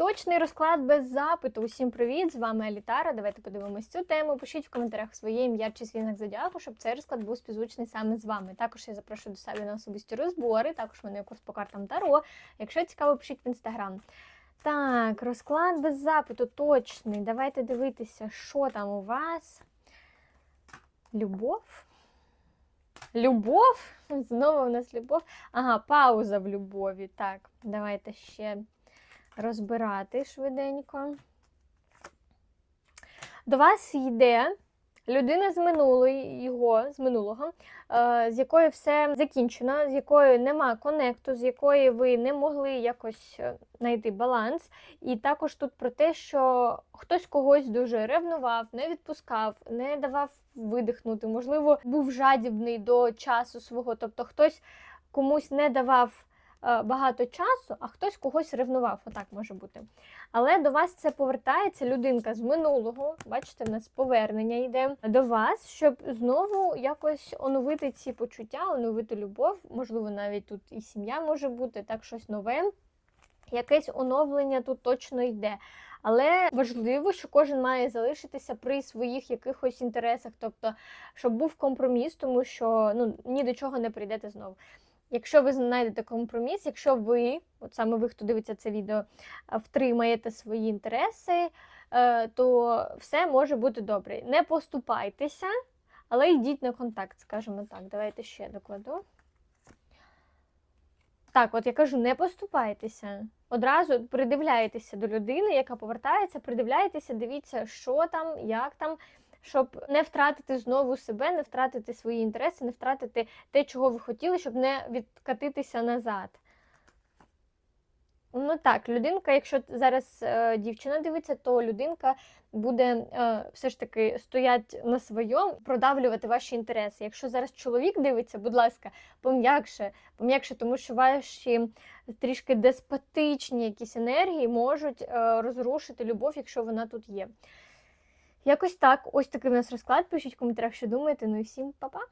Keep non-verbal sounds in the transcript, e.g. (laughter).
Точний розклад без запиту. Усім привіт! З вами Алітара. Давайте подивимось цю тему. Пишіть в коментарях своє ім'я чи свій знак зодіаку, щоб цей розклад був співзвучний саме з вами. Також я запрошую до себе на особисті розбори. Також мене є курс по картам Таро. Якщо цікаво, пишіть в інстаграм. Так, розклад без запиту точний. Давайте дивитися, що там у вас. Любов? Любов? (laughs) Знову у нас любов. Ага, пауза в любові. Так, давайте ще розбирати швиденько. До вас йде людина з минулої, його, з минулого, е, з якою все закінчено, з якою нема конекту, з якої ви не могли якось е, знайти баланс. І також тут про те, що хтось когось дуже ревнував, не відпускав, не давав видихнути, можливо, був жадібний до часу свого, тобто хтось комусь не давав багато часу, а хтось когось ревнував. Отак може бути. Але до вас це повертається людинка з минулого. Бачите, в нас повернення йде до вас, щоб знову якось оновити ці почуття, оновити любов. Можливо, навіть тут і сім'я може бути, так щось нове. Якесь оновлення тут точно йде. Але важливо, що кожен має залишитися при своїх якихось інтересах, тобто, щоб був компроміс, тому що ну, ні до чого не прийдете знову. Якщо ви знайдете компроміс, якщо ви, от саме ви, хто дивиться це відео, втримаєте свої інтереси, е, то все може бути добре. Не поступайтеся, але йдіть на контакт, скажімо так. Давайте ще докладу. Так, от я кажу, не поступайтеся. Одразу придивляєтеся до людини, яка повертається, придивляєтеся, дивіться, що там, як там, щоб не втратити знову себе, не втратити свої інтереси, не втратити те, чого ви хотіли, щоб не відкатитися назад. Ну так, людинка, якщо зараз е, дівчина дивиться, то людинка буде е, все ж таки стоять на своєму, продавлювати ваші інтереси. Якщо зараз чоловік дивиться, будь ласка, пом'якше, пом'якше, тому що ваші трішки деспотичні якісь енергії можуть е, розрушити любов, якщо вона тут є. Якось так, ось такий в нас розклад. Пишіть в коментарях, що думаєте. Ну і всім па-па!